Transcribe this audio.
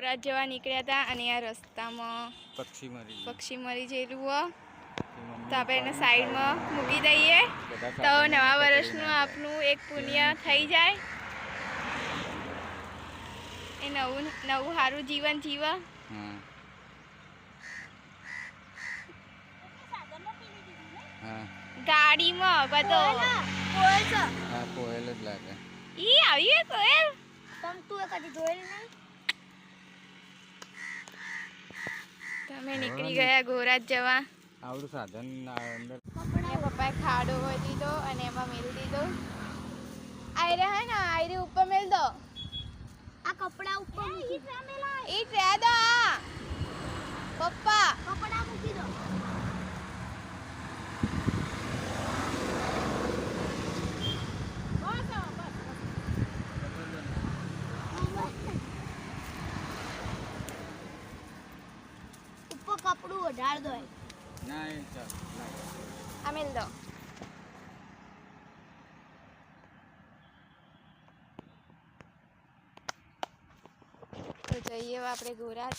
ગોરાજ જવા નીકળ્યા હતા અને આ રસ્તામાં પક્ષી મરી. પક્ષી મરી હો. તે તો આપણે એને સાઈડમાં મૂકી દઈએ. તો નવા વર્ષનું આપનું એક પુણ્ય થઈ જાય. એ નવું નવું સારું જીવન જીવ. હા હા. ગાડીમાં બધો. કોયલ જ લાગે. ઈ આવી કોયલ? તમે નીકળી ગયા ગોરાજ જવા. આવડું સાધન અંદર. પપ્પાએ ખાડો હોય દીધો અને એમાં મેલ દીધો. આયરે હે ને આયરે ઉપર મેલ દો. આ કપડા ઉપર ઈ ટ્રે દો આ પપ્પા કપડા મૂકી દો ઉપર વધાર દો ના એ ચાલ આ મેલ દો. તો જઈએ આપણે ગોરાજ